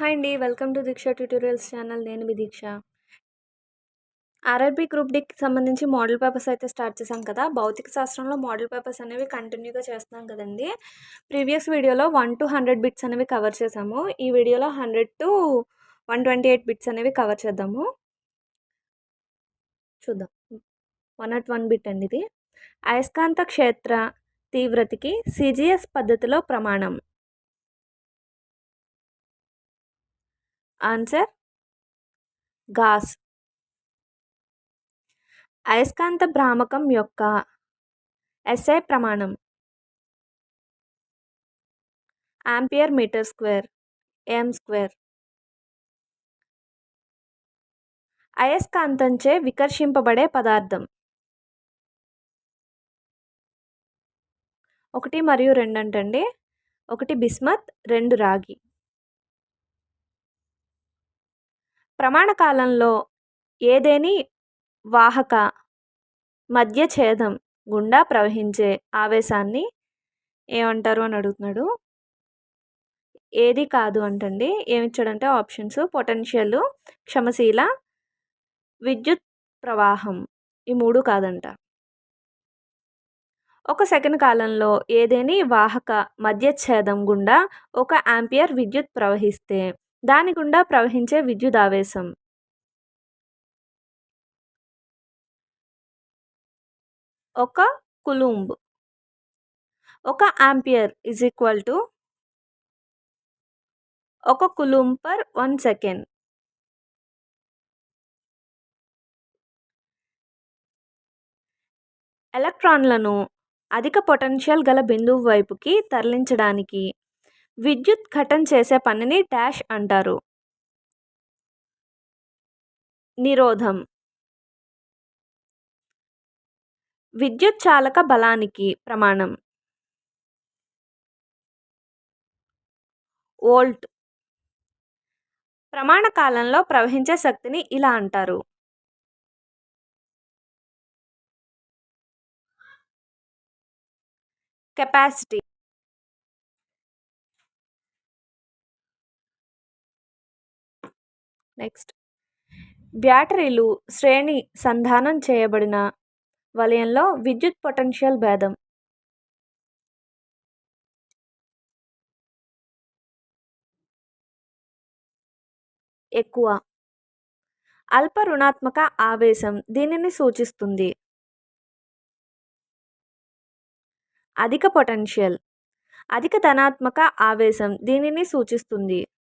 Hi అండి. Welcome to Deeksha tutorials channel. నేను మీ దీక్ష. ఆర్ఆర్బీ గ్రూప్ డికి సంబంధించి మోడల్ పేపర్స్ అయితే స్టార్ట్ చేశాం కదా. భౌతిక శాస్త్రంలో మోడల్ పేపర్స్ అనేవి కంటిన్యూగా చేస్తున్నాం కదండి. ప్రీవియస్ వీడియోలో వన్ టు హండ్రెడ్ బిట్స్ అనేవి కవర్ చేసాము ఈ వీడియోలో hundred to one twenty eight bits అనేవి కవర్ చేద్దాము. చూద్దాం. వన్ నాట్ వన్ బిట్ అండి ఇది. అయస్కాంత క్షేత్ర తీవ్రతకి సిజిఎస్ పద్ధతిలో ప్రమాణం. ఆన్సర్? గాస్. అయస్కాంత భ్రామకం యొక్క ఎస్ఐ ప్రమాణం. Ampere metre square M square. అయస్కాంతంచే వికర్షింపబడే పదార్థం. ఒకటి మరియు రెండు అంటండి. ఒకటి బిస్మత్ రెండు రాగి. ప్రమాణకాలంలో ఏదేని వాహక మధ్య ఛేదం గుండా ప్రవహించే ఆవేశాన్ని ఏమంటారు అని అడుగుతున్నాడు. ఏది కాదు అంటండి. ఏమిచ్చాడంటే ఆప్షన్స్ పొటెన్షియల్ క్షమశీల విద్యుత్ ప్రవాహం ఈ మూడు కాదంట. ఒక సెకండ్ కాలంలో ఏదేని వాహక మధ్యఛేదం గుండా ఒక ఆంపియర్ విద్యుత్ ప్రవహిస్తే దాని గుండా ప్రవహించే విద్యుదావేశం. ఒక కులుంబ్. ఒక ఆంపియర్ ఇజ్ ఈక్వల్ టు ఒక కులుంబ్ పర్ వన్ సెకండ్ ఎలక్ట్రాన్లను అధిక పొటెన్షియల్ గల బిందువు వైపుకి తరలించడానికి విద్యుత్ కటన్ చేసే పనిని డాష్ అంటారు. నిరోధం. విద్యుత్ చాలక బలానికి ప్రమాణం. వోల్ట్. ప్రమాణ కాలంలో ప్రవహించే శక్తిని ఇలా అంటారు. కెపాసిటీ. నెక్స్ట్. బ్యాటరీలు శ్రేణి సంధానం చేయబడిన వలయంలో విద్యుత్ పొటెన్షియల్ భేదం. ఎక్కువ. అల్ప రుణాత్మక ఆవేశం దీనిని సూచిస్తుంది. అధిక పొటెన్షియల్. అధిక ధనాత్మక ఆవేశం దీనిని సూచిస్తుంది.